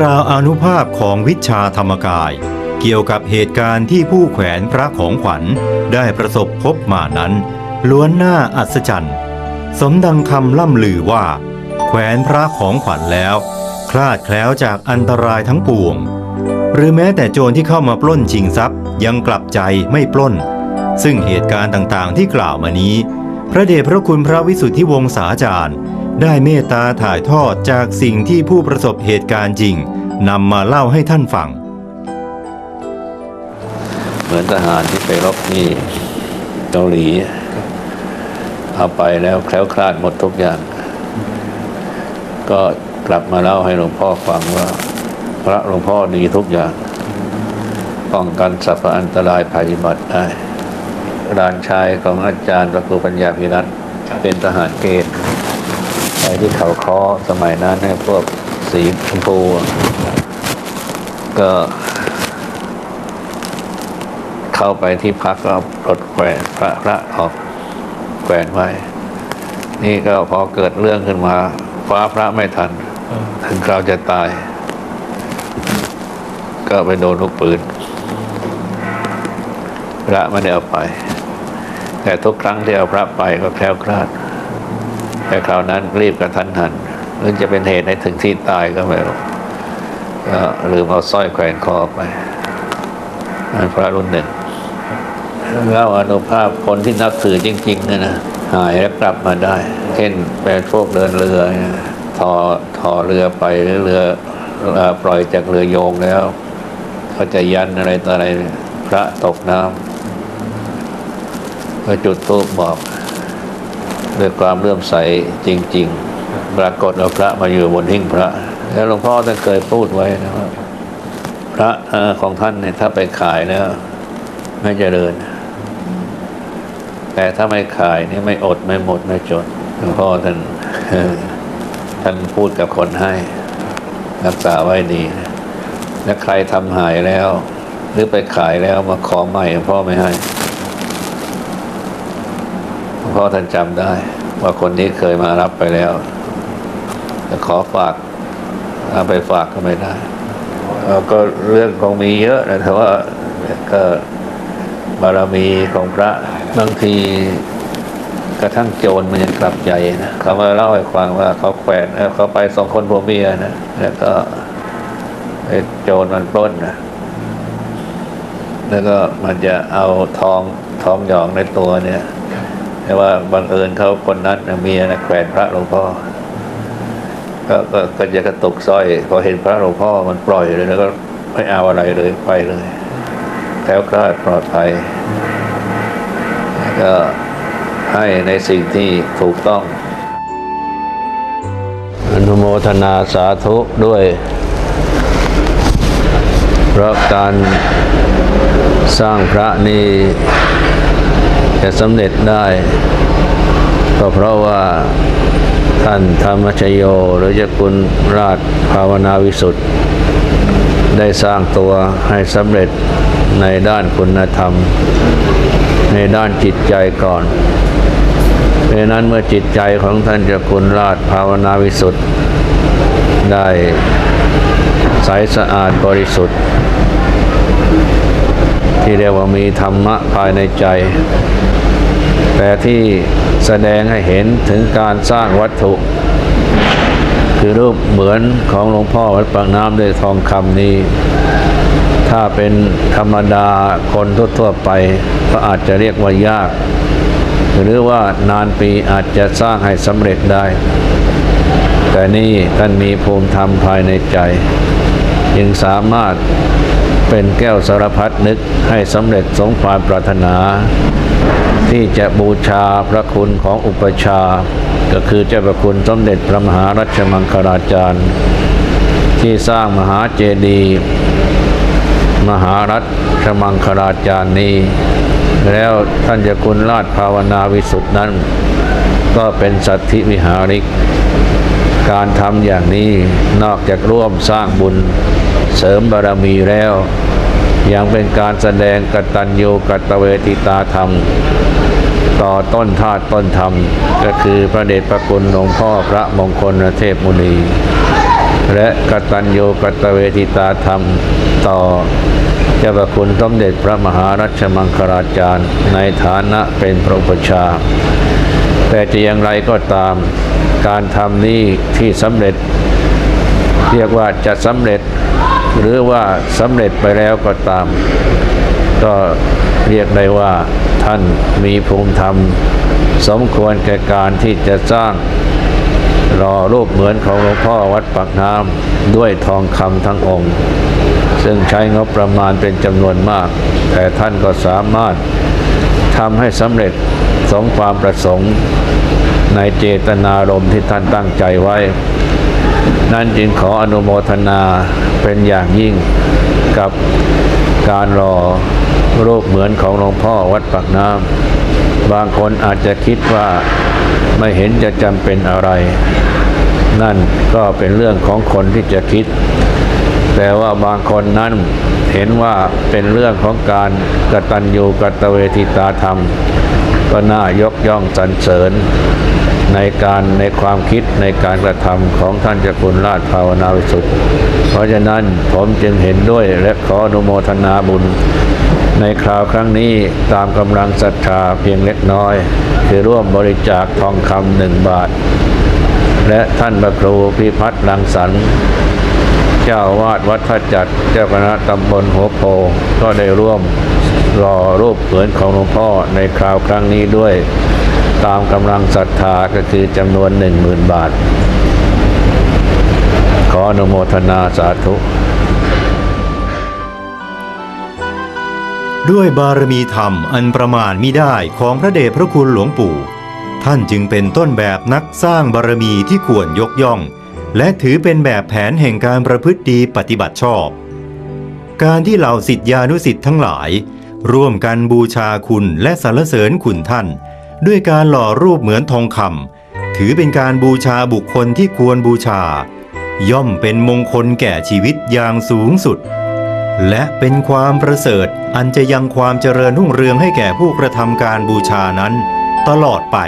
ราวอนุภาพของวิชาธรรมกาย เกี่ยวกับเหตุการณ์ที่ผู้แขวนพระของขวัญได้ประสบพบมานั้น ล้วนน่าอัศจรรย์สมดังคำล่ำลือว่า แขวนพระของขวัญแล้ว คลาดแคล้วจากอันตรายทั้งปวง หรือแม้แต่โจรที่เข้ามาปล้นชิงทรัพย์ยังกลับใจไม่ปล้น ซึ่งเหตุการณ์ต่างๆที่กล่าวมานี้ พระเดชพระคุณพระวิสุทธิวงศาจารย์ ได้เมตตาถ่ายทอดจากสิ่งที่ผู้ประสบเหตุการณ์จริงนำมาเล่าให้ท่านฟัง เหมือนทหารที่ไปรบที่เกาหลีเอาไปแล้วแคล้วคลาดหมดทุกอย่าง ก็กลับมาเล่าให้หลวงพ่อฟังว่า พระหลวงพ่อดีทุกอย่างป้องกันสรรพอันตรายภัยพิบัติได้หลานชายของอาจารย์พระครูปัญญาพิรัตเป็นทหารเกณฑ์ ที่เขาคอสมัยนั้นให้พวกสีชมพู ก็เข้าไปที่พักก็ปลดแขวนพระพระออกแขวนไว้ นี่ก็พอเกิดเรื่องขึ้นมาฟ้าพระไม่ทัน ถึงคราวจะตาย ก็ไปโดนลูกปืน พระไม่ได้เอาไป แต่ทุกครั้งที่เอาพระไปก็แคล้วคลาด แต่คราวนั้นรีบกระทันหันหรือจะเป็นเหตุให้ถึงที่ตายก็ไม่รู้ก็ลืมเอาสร้อยแขวนคอไปนั่นพระรุ่นหนึ่งเล่าอนุภาพคนที่นับถือจริงๆเนี่ยนะหายแล้วกลับมาได้ เช่นแปลพวกเดินเรือทอทอเรือไปหรือเรือปล่อยจากเรือโยงแล้วเขาจะยันอะไรต่ออะไรพระตกน้ำก็จุดทูปบอก ด้วยความเลื่อมใสจริง ๆ ปรากฏว่าพระมาอยู่บนหิ้งพระ แล้วหลวงพ่อท่านเคยพูดไว้นะว่าพระอของท่านเนี่ยถ้าไปขายแล้วไม่เจริญ แต่ถ้าไม่ขายนี่ไม่อดไม่หมดไม่จนหลวงพ่อท่านท่านพูดกับคนให้รักษาไว้ดีนะและใครทำหายแล้ว หรือไปขายแล้วมาขอใหม่หลวงพ่อไม่ให้ พ่อท่านจำได้ ว่าคนนี้เคยมารับไปแล้วจะขอฝากเอาไปฝากก็ไม่ได้เอ่อก็เรื่องคงมีเยอะนะแต่ว่าก็บารมีของพระบางทีกระทั่งโจรมันยังกลับใจนะเขามาเล่าให้ฟังว่าเขาแขวนเขาไปสองคนผัวเมียนะแล้วก็ไอ้โจรมันปล้นนะแล้วก็มันจะเอาทองทองหยองในตัวเนี่ย แต่ว่าบังเอิญเขาคนนั้นเมียนะแขวนพระหลวงพ่อก็ก็ก็จะกระตุกสร้อยพอเห็นพระหลวงพ่อมันปล่อยเลยแล้วก็ไม่เอาอะไรเลยไปเลยแคล้วคลาดปลอดภัยก็ให้ในสิ่งที่ถูกต้อง อนุโมทนาสาธุด้วย เพราะการสร้างพระนี่ จะสำเร็จได้ ก็เพราะว่าท่านธรรมชโยหรือเจ้าคุณราชภาวนาวิสุทธิ์ได้สร้างตัวให้สำเร็จในด้านคุณธรรม ในด้านจิตใจก่อนเพราะฉะนั้นเมื่อจิตใจของท่านเจ้าคุณราชภาวนาวิสุทธิ์ได้ใสสะอาดบริสุทธิ์ ที่เรียกว่ามีธรรมะภายในใจ แต่ที่แสดงให้เห็นถึงการสร้างวัตถุ คือรูปเหมือนของหลวงพ่อวัดปากน้ำด้วยทองคำนี้ ถ้าเป็นธรรมดาคนทั่วๆไป ก็อาจจะเรียกว่ายาก หรือว่านานปีอาจจะสร้างให้สำเร็จได้ แต่นี่ท่านมีภูมิธรรมภายในใจยังสามารถ เป็นแก้วสารพัดนึกให้สำเร็จสมความปรารถนา ที่จะบูชาพระคุณของอุปชา ก็คือเจ้าพระคุณสมเด็จพระมหารัชมังคลาจารย์ ที่สร้างมหาเจดีย์มหารัชมังคลาจารย์นี้แล้วท่านเจ้าคุณราชภาวนาวิสุทธินั้น ก็เป็นสัตธิวิหาริก การทำอย่างนี้นอกจากร่วมสร้างบุญเสริมบารมีแล้ว ยังเป็นการแสดงกตัญญูกตเวทิตาธรรม ต่อต้นธาตุต้นธรรม ก็คือพระเดชพระคุณหลวงพ่อพระมงคลเทพมุนี และกตัญญูกตเวทิตาธรรม ต่อ เจ้าพระคุณสมเด็จพระมหารัชมังคลาจารย์ ในฐานะเป็นพระอุปชา แต่จะอย่างไรก็ตาม การทำนี้ที่สำเร็จ เรียกว่าจะสำเร็จ หรือว่าสำเร็จไปแล้วก็ตาม ก็เรียกได้ว่าท่านมีภูมิธรรม สมควรแก่การที่จะสร้าง รอรูปเหมือนของหลวงพ่อวัดปากน้ำด้วยทองคำทั้งองค์ ซึ่งใช้งบประมาณเป็นจำนวนมาก แต่ท่านก็สามารถทำให้สำเร็จสมความประสงค์ ในเจตนารมณ์ที่ท่านตั้งใจไว้ นั่นจึงขออนุโมทนาเป็นอย่างยิ่งกับการรอรูปเหมือนของหลวงพ่อวัดปากน้ำ บางคนอาจจะคิดว่าไม่เห็นจะจำเป็นอะไร นั่นก็เป็นเรื่องของคนที่จะคิด แต่ว่าบางคนนั้นเห็นว่าเป็นเรื่องของการกตัญญูกตเวทิตาธรรม ก็น่ายกย่องสรรเสริญ ในการในความคิดในการกระทำของท่านเจ้าคุณราชภาวนาวิสุทธิ์เพราะฉะนั้นผมจึงเห็นด้วยและขออนุโมทนาบุญ ในคราวครั้งนี้ตามกำลังศรัทธาเพียงเล็กน้อย คือร่วมบริจาคทองคำหนึ่งบาท และท่านพระครูพิพัฒน์รังสรรเจ้าอาวาดวัดพระจัดเจ้าคณะตำบลหัวโพก็ได้ร่วมรอรูปเหมือนของหลวงพ่อในคราวครั้งนี้ด้วย ตามกำลังศรัทธาก็คือจำนวนหนึ่งหมื่นบาท ขออนุโมทนาสาธุ ด้วยบารมีธรรมอันประมาณมิได้ของพระเดชพระคุณหลวงปู่ ท่านจึงเป็นต้นแบบนักสร้างบารมีที่ควรยกย่อง และถือเป็นแบบแผนแห่งการประพฤติดีปฏิบัติชอบ การที่เหล่าสิทธิานุสิทธิ์ทั้งหลาย ร่วมกันบูชาคุณและสรรเสริญคุณท่าน ด้วยการหล่อรูปเหมือนทองคำถือเป็นการบูชาบุคคลที่ควรบูชา ย่อมเป็นมงคลแก่ชีวิตอย่างสูงสุด และเป็นความประเสริฐอันจะยังความเจริญรุ่งเรืองให้แก่ผู้กระทำการบูชานั้น ตลอดไป